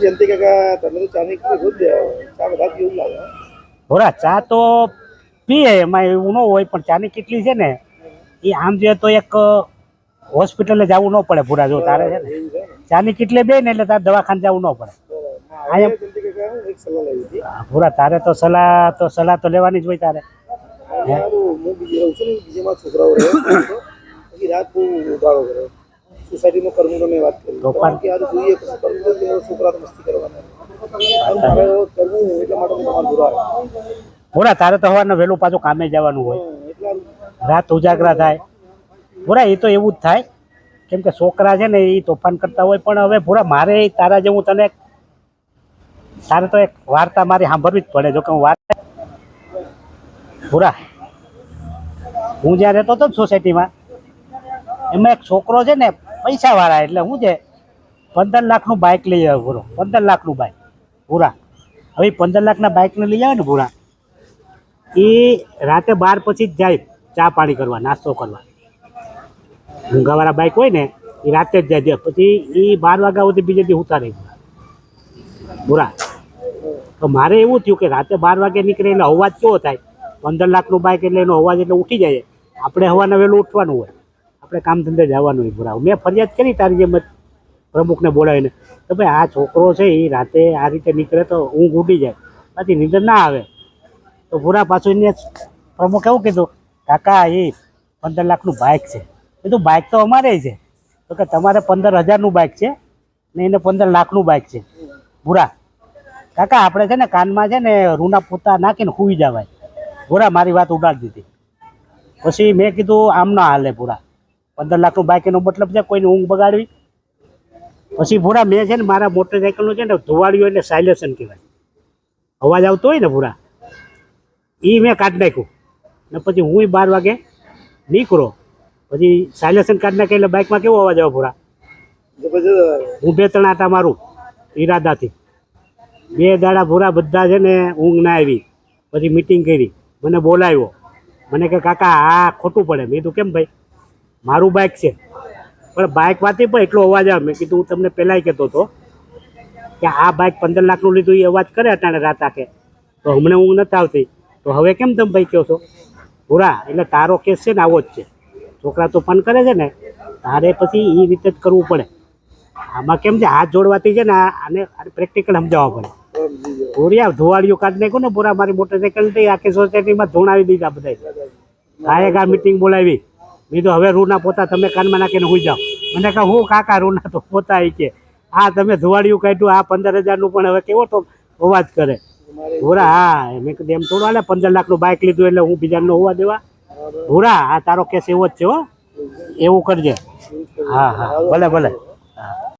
જયંતિ કાકા તમે તો ચાની કેટલી રોજ ચા બધા કેવું લાગે. હોરા ચા તો પીએ એમાં એવું ન હોય પણ ચાની કેટલી છે ને એ આમ જોઈએ તો એક હોસ્પિટલે જવું ન પડે ભૂરા જો તારે છે ને. ચાની કેટલી બે ને એટલે તારે દવાખાને જવું ન પડે. હા, ભૂરા તારે તો સલાહ તો સલાહ તો લેવાની જ હોય તારે. હું બીજી રહું છું ને છોકરાઓ રાત બહુ ઉગાડો કરે. સોસાયટીમાં કર્મીનો મેં વાત કરી. કે યાર જોઈએ કરમુંડો છોકરા તો મસ્તી કરવાના. મારે કરવું એટલા માટે તમારું દુરા ભૂરા તારે તો સવારના વહેલું પાછું કામે જવાનું હોય. રાત ઉજાગરા થાય. ભૂરા એ તો એવું જ થાય. કેમ કે છોકરા છે ને એ તોફાન કરતા હોય. પણ હવે ભૂરા મારે તારા જેવું તને તારે તો એક વાર્તા મારી સાંભળવી જ પડે. જો કે હું વાર્તા ભૂરા હું જ્યાં રહેતો હતો ને સોસાયટીમાં એમાં એક છોકરો છે ને પૈસાવાળા એટલે શું છે, પંદર લાખનું બાઇક લઈ આવે ભૂરો. પંદર લાખનું બાઇક ભૂરા. હવે પંદર લાખના બાઇકને લઈ આવે ને ભૂરા, એ રાતે બાર પછી જ જાય ચા પાણી કરવા, નાસ્તો કરવા. ઊંઘાવાળા બાઇક હોય ને, એ રાતે જ જાય પછી એ બાર વાગ્યા સુધી બીજે દી ઉતારે. બુરા તો મારે એવું થયું કે રાતે બાર વાગે નીકળે એટલે અવાજ કેવો થાય? પંદર લાખનું બાઇક એટલે એનો અવાજ એટલે ઉઠી જાય. આપણે હવાને વહેલું ઉઠવાનું હોય. આપણે કામ ધંધે જવાનું હોય બુરા મેં ફરિયાદ કરી તારી જેમ પ્રમુખને બોલાવીને તો ભાઈ, આ છોકરો છે એ રાતે આ રીતે નીકળે તો ઊંઘ ઉડી જાય. પછી નીંદર ના આવે. તો ભૂરા પાછું એને પ્રમુખ એવું કીધું, કાકા એ પંદર લાખનું બાઇક છે. કીધું બાઇક તો અમારે છે. તો કે, તમારે પંદર હજારનું બાઇક છે ને એને પંદર લાખનું બાઇક છે. ભૂરા, કાકા, આપણે છે ને કાનમાં છે ને રૂના પોતા નાખીને સૂઈ જવાય. ભૂરા મારી વાત ઉડાડી દીધી. પછી મેં કીધું આમ ના હાલે ભૂરા. પંદર લાખનું બાઇક એનો મતલબ છે, કોઈને ઊંઘ બગાડવી. પછી ભૂરા, મેં છે ને મારા મોટરસાઇકલનું છે ને ધોવાડ્યું એટલે સાયલેશન કહેવાય. અવાજ આવતો હોય ને ભૂરા એ મેં કાઢી નાખ્યું. ને પછી હું બાર વાગે નીકળો. પછી સાયલેશન કાઢી નાખે એટલે બાઇકમાં કેવો અવાજ આવે પૂરા હું બે ત્રણ આટા મારું, ઈરાદાથી. બે દાડા પૂરા બધા છે ને ઊંઘ ના આવી. પછી મિટિંગ કરી, મને બોલાવ્યો. મને કે, કાકા, આ ખોટું પડે. મેં કીધું, કેમ ભાઈ? મારું બાઇક છે. પણ બાઇક વાતી પણ એટલો અવાજ આવે. મેં કીધું, હું તમને પહેલાંય કહેતો હતો કે આ બાઇક પંદર લાખનું લીધું, એ અવાજ કરે અટાણે રાત આખે. તો હમણાં ઊંઘ નથી આવતી. તો હવે કેમ તમે ભાઈ કહો છો? પૂરા એટલે તારો કેસ છે ને આવો જ છે. છોકરા તો તોફાન કરે છે ને. તારે પછી એ રીતે જ કરવું પડે. આમાં કેમ છે? હાથ જોડવાથી છે ને આને પ્રેક્ટિકલ સમજાવવા પડે. પૂરિયા ધોવાળીઓ કાઢ નાખ્યું ને પૂરા મારી મોટરસાઇકલ થઈ આખી સોસાયટીમાં ધોણાવી દીધા બધા ગાયે ગા મિટિંગ બોલાવી. તો હવે રૂના પોતા તમે કાનમાં નાખીને હોઈ જાઓ. મને કહે, હું કાકા રૂના તો પોતા એ કે. આ તમે ધોવાડિયું કાઢ્યું, આ પંદર હજારનું પણ હવે કેવો તો અવાજ કરે. ભૂરા, હા મેં કીધું, એમ થોડું હાલે, પંદર લાખનું બાઇક લીધું એટલે હું બીજાને હોવા દેવા. ભૂરા આ તારો કેસ એવો જ છે હો. એવું કરજે. હા હા, ભલે ભલે.